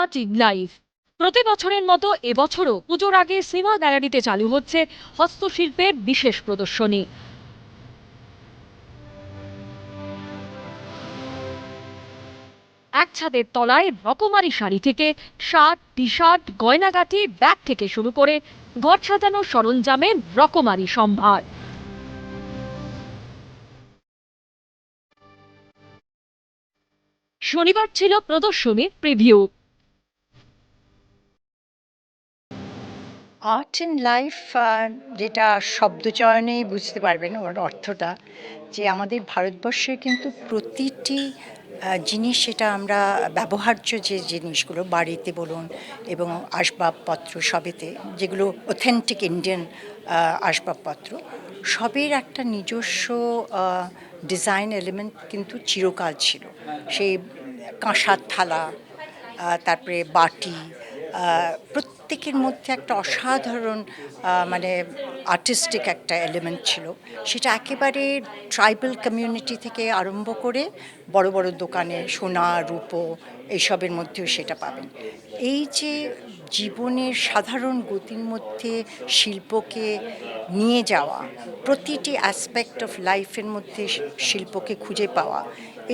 Art in life প্রতি বছরের মতো এবছরও পুজোর আগে সিনেমা গ্যালারিতে চালু হচ্ছে হস্তশিল্পের বিশেষ প্রদর্শনী। এক ছাদের তলায় রকমারি শাড়ি থেকে শার্ট টি শার্ট গয়নাগাটি ব্যাগ থেকে শুরু করে ঘর সাজানোর সরঞ্জামের রকমারি সম্ভার। শনিবার ছিল প্রদর্শনীর প্রিভিউ। আর্ট ইন লাইফ যেটা শব্দচয়নেই বুঝতে পারবেন ওর অর্থটা, যে আমাদের ভারতবর্ষে কিন্তু প্রতিটি জিনিস সেটা আমরা ব্যবহার্য যে জিনিসগুলো, বাড়িতে বলুন এবং আসবাবপত্র সবেতে, যেগুলো অথেন্টিক ইন্ডিয়ান আসবাবপত্র, সবের একটা নিজস্ব ডিজাইন এলিমেন্ট কিন্তু চিরকাল ছিল। সেই কাঁসার থালা তারপরে বাটি প্রত্যেকের মধ্যে একটা অসাধারণ মানে আর্টিস্টিক একটা এলিমেন্ট ছিল। সেটা একেবারে ট্রাইবাল কমিউনিটি থেকে আরম্ভ করে বড় বড় দোকানে সোনা, রূপো এইসবের মধ্যেও সেটা পাবেন। এই যে জীবনের সাধারণ গতির মধ্যে শিল্পকে নিয়ে যাওয়া, প্রতিটি অ্যাসপেক্ট অফ লাইফের মধ্যে শিল্পকে খুঁজে পাওয়া,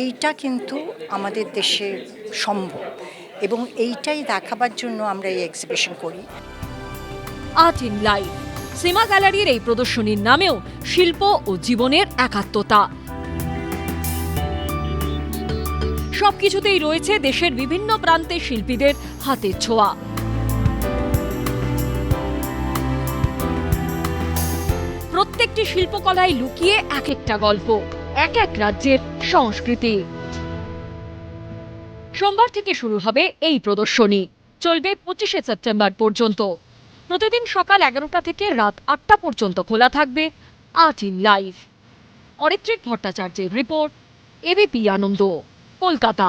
এইটা কিন্তু আমাদের দেশে সম্ভব। এবং এইটাই দেখাবার জন্য আমরা এই এক্সিবিশন করি। আর্ট ইন লাইফ সিনেমা গ্যালারির এই প্রদর্শনীর নামেও শিল্প ও জীবনের একাত্মতা। সবকিছুতেই রয়েছে দেশের বিভিন্ন প্রান্তে শিল্পীদের হাতের ছোঁয়া। প্রত্যেকটি শিল্পকলায় লুকিয়ে এক একটা গল্প, এক এক রাজ্যের সংস্কৃতি। সোমবার থেকে শুরু হবে এই প্রদর্শনী। চলবে পঁচিশে সেপ্টেম্বর পর্যন্ত। প্রতিদিন সকাল এগারোটা থেকে রাত আটটা পর্যন্ত খোলা থাকবে আর্ট ইন লাইফ অরিত্রিক ভট্টাচার্যের report ABP Ananda, Kolkata.